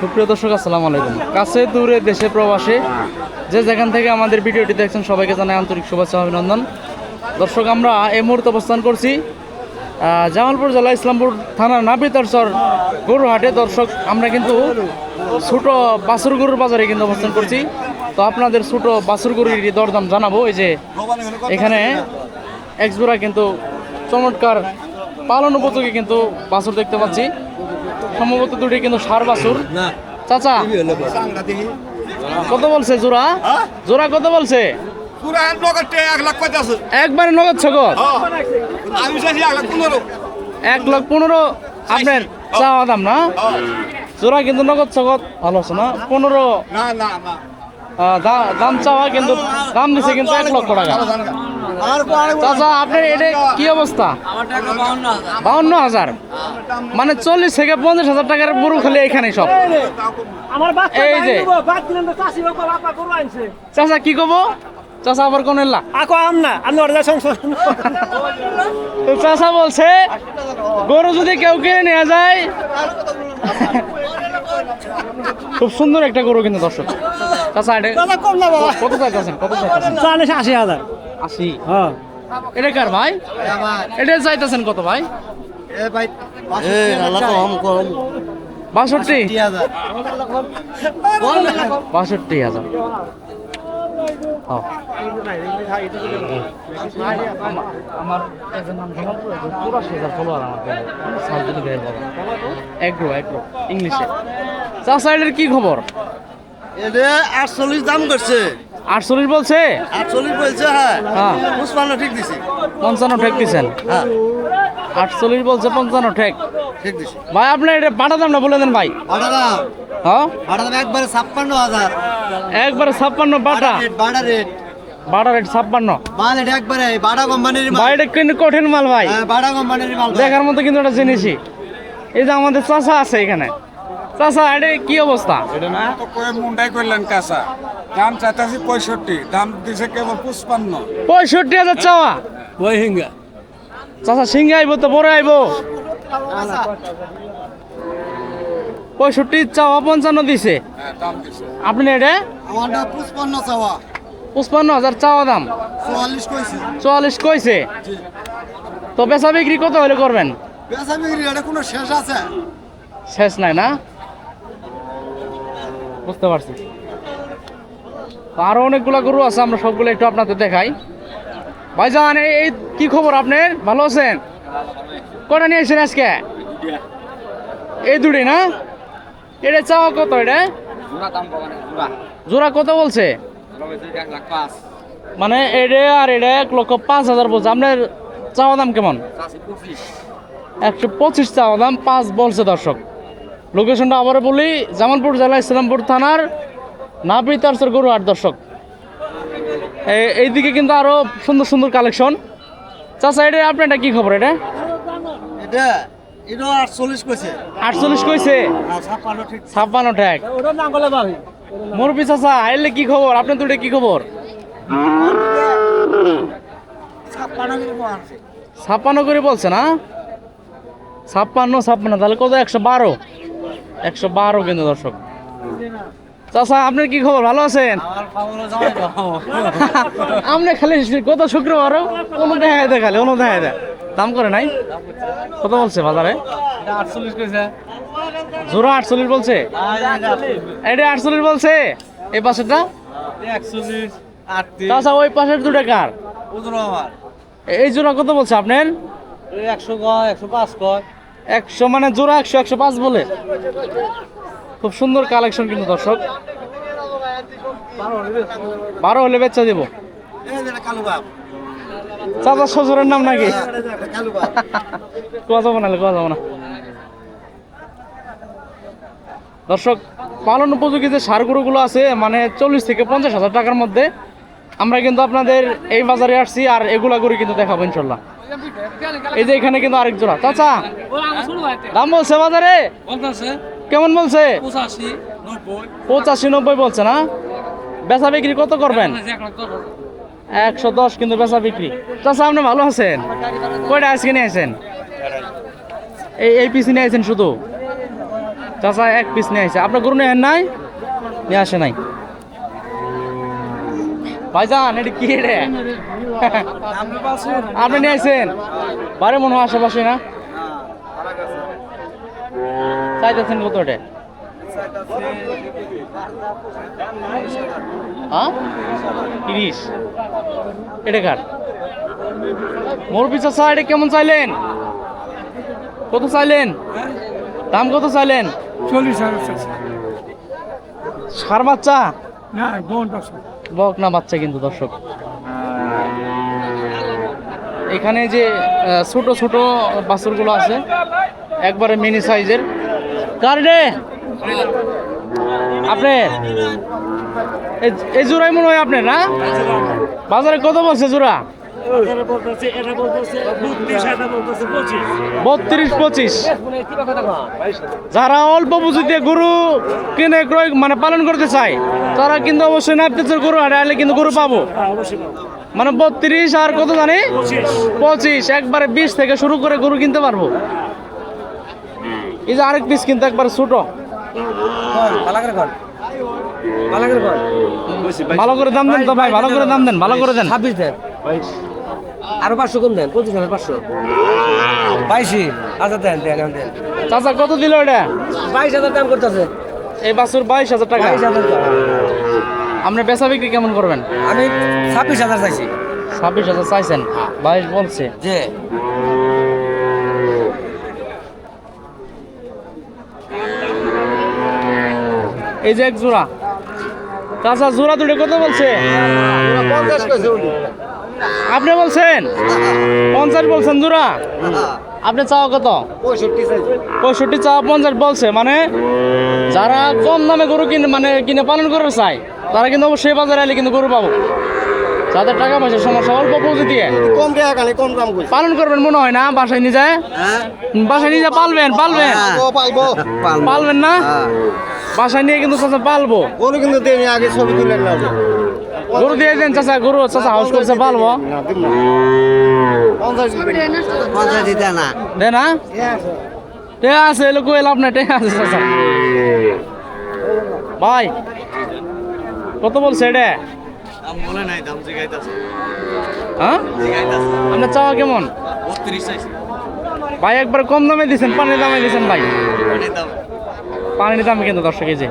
সুপ্রিয় দর্শক, আসসালামু আলাইকুম। কাছে দূরে দেশে প্রবাসে, যে যেখান থেকে আমাদের ভিডিওটি দেখছেন, সবাইকে জানাই আন্তরিক শুভেচ্ছা অভিনন্দন। দর্শক, আমরা এই মুহূর্তে অবস্থান করছি জামালপুর জেলা ইসলামপুর থানার নাবিতারচর গরুহাটে। দর্শক, আমরা কিন্তু ছোটো বাছুর গরুর বাজারে কিন্তু অবস্থান করছি। তো আপনাদের ছোটো বাছুর গরুর দরদাম জানাব, এই যে এখানে এক্সবোরা কিন্তু চমৎকার পালন উপযোগী কিন্তু বাছুর দেখতে পাচ্ছি। সম্ভবত দুটি কিন্তু সার বাছুর চাচা কত বলছে জোড়া জোড়া কত বলছে এক লাখ একবারে নগদ আমি এক লাখ পনেরো আপনার চাওয়া দাম না জোড়া কিন্তু নগদ ছগত ভালো আছে না পনেরো দাম চাওয়া কিন্তু দাম দিছে কিন্তু এক লক্ষ টাকা চাচা আপনার এটা কি অবস্থা? বাউন্ন হাজার। মানে চল্লিশ থেকে পঞ্চাশ হাজার টাকার গরু খালি এখানে সব। এই যে। চাচা কি কব? চাচা আবার কোন এলা? আকো আম না আমি অর্ডার সংশোধন তো চাচা বলছে গরু যদি কেউ কিনে নেওয়া যায় খুব সুন্দর একটা গরু কিন্তু দর্শক। চাচা এটা দাদা কম না বাবা। কত চাইতেছেন? কত চাইতেছেন? আশি হাজার। আশি। হ্যাঁ। এটা কার ভাই? এটা চাইতেছেন কত ভাই? বাষট্টি বাষট্টি? হাজার। হ্যাঁ। আমার চুরাশি। এগ্রো এগ্রো ইংলিশে। কি খবর? এটা আটচল্লিশ দাম করছে। আটচল্লিশ বলছে? আটচল্লিশ বলছে হ্যাঁ। হ্যাঁ। পুষ্পান্ন ঠিক দিছি। পঞ্চান্ন ঠেক দিচ্ছেন হ্যাঁ। আটচল্লিশ বলছে পঞ্চান্ন ঠেক। ঠিক দিছি। ভাই আপনি এটা পাঠা দাম না বলে দেন ভাই। দাম হ্যাঁ? দাম একবারে ছাপ্পান্ন হাজার। একবারে ছাপ্পান্ন বাটা। রেট বাটা রেট। ছাপ্পান্ন। মাল এটা একবারে বাড়া কোম্পানির মাল। এটা কিন্তু কঠিন মাল ভাই। হ্যাঁ বাড়া কোম্পানির মাল দেখার মতো কিন্তু একটা জিনিসই। এই যে আমাদের চাষা আছে এখানে। চাষা এটা কি অবস্থা? তো কয়ে মুন্ডাই করলেন কাঁচা। দাম চাইতেছি পঁয়ষট্টি দাম দিছে কেবল পুষ্পান্ন পঁয়ষট্টি হাজার চাওয়া? ওই হিঙ্গা। চাষা সিংহে আইব তো বড় আইব। পঁয়ষট্টি চাওয়া পঞ্চান্ন দিছে। হ্যাঁ আপনি এটা? আমারটা পুষ্পান্ন চাওয়া। পঁচপান্ন হাজার চাওয়া দাম। চুয়াল্লিশ কইছে। চুয়াল্লিশ কইছে? তো বেচা বিক্রি কত হলে করবেন? বেচা বিক্রি এটা কোনো শেষ আছে? শেষ নাই না? বুঝতে পারছি। আরও অনেকগুলা গরু আছে আমরা সবগুলো একটু আপনাদের দেখাই। ভাইজান এই এই কি খবর আপনার ভালো আছেন? কটা নিয়ে এসেছেন আজকে? এই দুটি না? এটা চাওয়া কত এটা? জোড়া কত বলছে? মানে এটা আর এটা এক লক্ষ পাঁচ হাজার বলছে। আপনার চাওয়া দাম কেমন? একশো পঁচিশ চাওয়া দাম পাঁচ বলছে দর্শক। লোকেশনটা আবারও বলি জামালপুর জেলা ইসলামপুর থানার নাবিতারসর গরু আট দর্শক। এইদিকে কিন্তু আরও সুন্দর সুন্দর কালেকশন। চাচা এটা আপনারটা কি খবর এটা? এটা এটা আটচল্লিশ কইছে। আটচল্লিশ কইছে? ছাপ্পান্ন ঠিক। চাচা আইলে কি খবর? আপনার দুটো কি খবর? ছাপ্পান্ন করে বলছে না? ছাপ্পান্ন ছাপ্পান্ন তাহলে কত? একশো বারো। একশো বারো কিন্তু দর্শক। চাচা আপনার কি খবর? ভালো আছেন? আপনি খালি কত শুক্রবারও কোনো দেখা দেয় খালি কোনো দেখা দেয়। দাম করে নাই? কত বলছে বাজারে? জোড়া আটচল্লিশ বলছে? এটা আটচল্লিশ বলছে? এই পাশেরটা? চাচা ওই পাশের দুটা কার? এই জোড়া কত বলছে আপনার? একশো কয় একশো পাঁচ কয়। একশো মানে জোড়া একশো একশো পাঁচ বলে। খুব সুন্দর কালেকশন কিন্তু দর্শক। বারো হলে বেচা দেবো। চাচা নাম নাকি? কোয়া যাব না কোয়া যাব না। দর্শক, পালন উপযোগী যে সার গরুগুলো আছে মানে চল্লিশ থেকে পঞ্চাশ হাজার টাকার মধ্যে, আমরা কিন্তু আপনাদের এই বাজারে আসছি আর এগুলা গরু কিন্তু দেখাবো ইনশাল্লাহ। এই যে এখানে কিন্তু আরেক জোড়া। চাচা, দাম বলছে বাজারে? কেমন বলছে? পঁচাশি নব্বই বলছে না? বেচা বিক্রি কত করবেন? একশো দশ কিন্তু বেচা বিক্রি। চাচা, আপনি ভালো আছেন? কয়টা আজকে নিয়ে আসেন এই এই পিসি নিয়ে আসেন শুধু? চাচা, এক পিস নিয়ে আসছে আপনার গরু নেন নাই? নিয়ে আসে নাই। ভাইজান এটা কি রে? আপনি নিয়ে আসছেন বারে মনে হয় আশেপাশে না? চাইতেছেন কত এটা হ্যাঁ? তিরিশ। এটা কার? মোর পিছা চা এটা কেমন চাইলেন? কত চাইলেন? দাম কত চাইলেন? চল্লিশ হাজার সার বাচ্চা? না বোন বক না বাচ্চা কিন্তু দর্শক। এখানে যে ছোট ছোট বাছুরগুলো আছে, একবারে মিনি সাইজের কার আপনি, এই জোড়াই মনে হয় আপনার না? বাজারে কত বলছে জোড়া? বত্রিশ পঁচিশ। যারা অল্প পুঁজিতে গরু কিনে ক্রয় মানে পালন করতে চায় তারা কিন্তু অবশ্যই নাপতেছে গরু হাটে আলে কিন্তু গরু পাবো। মানে বত্রিশ আর কত জানি? পঁচিশ। একবারে বিশ থেকে শুরু করে গরু কিনতে পারব। এই যে আরেক পিস কিন্তু একবার ছোট। ভালো করে দাম দেন তো ভাই ভালো করে দাম দেন ভালো করে দেন। ছাব্বিশ দেন। আরও পাঁচশো কম দেন পঁচিশ হাজার পাঁচশো। বাইশি আচ্ছা দেন দেন এখন দেন। চাচা কত দিল এটা? বাইশ হাজার দাম করতেছে। এই বাছুর বাইশ হাজার টাকা। বাইশ হাজার টাকা। আপনি বেচা বিক্রি কেমন করবেন? আমি ছাব্বিশ হাজার চাইছি। ছাব্বিশ হাজার চাইছেন? বাইশ বলছে। যে এই যে এক জোড়া। চাচা জোড়া দুটো কত বলছে? পঞ্চাশ আপনি বলছেন? পঞ্চাশ বলছেন জোড়া? আপনি চাওয়া কত? পঁয়ষট্টি চাওয়া পঞ্চাশ বলছে মানে যারা কম দামে গরু কিনে মানে কিনে পালন করে চায় তারা কিন্তু অবশ্যই বাজারে এলে কিন্তু গরু পাবো। যাদের টাকা পয়সা সমস্যা অল্প পুঁজি দিয়ে কম টাকা কম দাম কইছে। পালন করবেন মনে হয় না? বাসায় নিয়ে যায়? হ্যাঁ। বাসায় নিয়ে যায় পালবেন পালবেন। ও পালবো পালবেন না? বাসায় নিয়ে কিন্তু পালবো। গরু কিন্তু দেনি আগে ছবি তুলেন না গরু দিয়ে দেন চাচা গরু চাচা হাউস করছে পালবো দে না টে আছে এলো কই লাভ না টে আছে চাচা। ভাই কত বলছে এটা? নাই হ্যাঁ জিগাইতাছে। আপনার চাওয়া কেমন? ভাই একবার কম দামে দিছেন পানির দামে ভাই। পানির দাম কিন্তু দর্শক এই যে।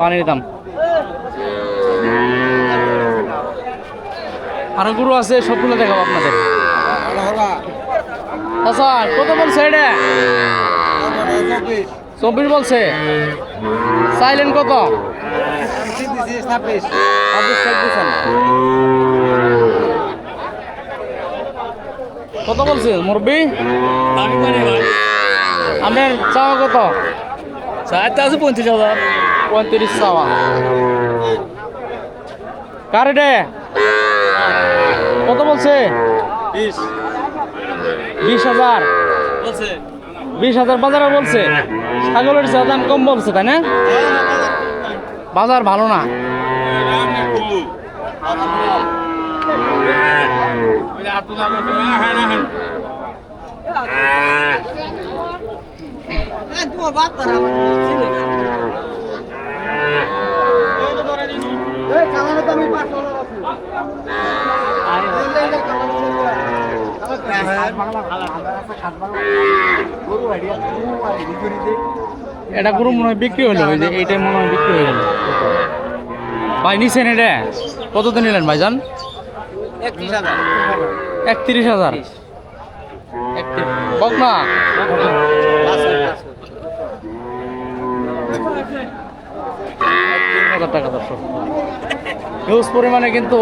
পানির দাম। আরও আছে, সবগুলো দেখাবো আপনাদের। আচ্ছা কত বলছে এটা? চব্বিশ বলছে। চাইলেন কত। কত বলছে, মুরব্বী? আপনার চাওয়া কত? চারটা আছে পঁয়ত্রিশ হাজার পঁয়ত্রিশ চাওয়া। কার এটা? কত বলছে? বিশ। হাজার। বিশ হাজার বাজারে বলছে। ছাগলের দাম কম বলছে তাই না? বাজার ভালো না। এটা গরু মনে হয় বিক্রি হলো, ওই যে এইটাই মনে হয় বিক্রি হয়ে গেল। ভাই, নিছেন এটা? কত নিলেন ভাইজান? একত্রিশ হাজার। বক না টাকা দর্শক। হিউজ পরিমাণে কিন্তু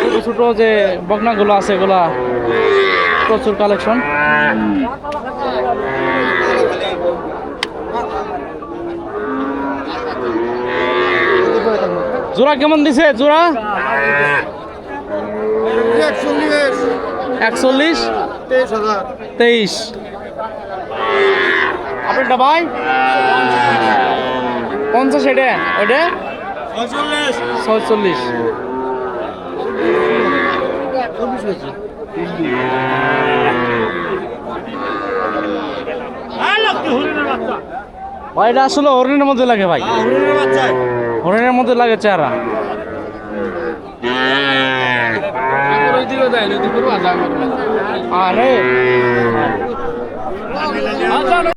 ছোট ছোট যে বকনাগুলো আছে, এগুলা প্রচুর কালেকশন জোড়া কেমন দিছে? জোড়া? একচল্লিশ? তেইশ। আপনারটা ভাই? পঞ্চাশ এটা? ওটা ছয়চল্লিশ। ভাই এটা আসলে হরিণের মধ্যে লাগে ভাই। হরিণের মধ্যে লাগে চেহারা। আরে।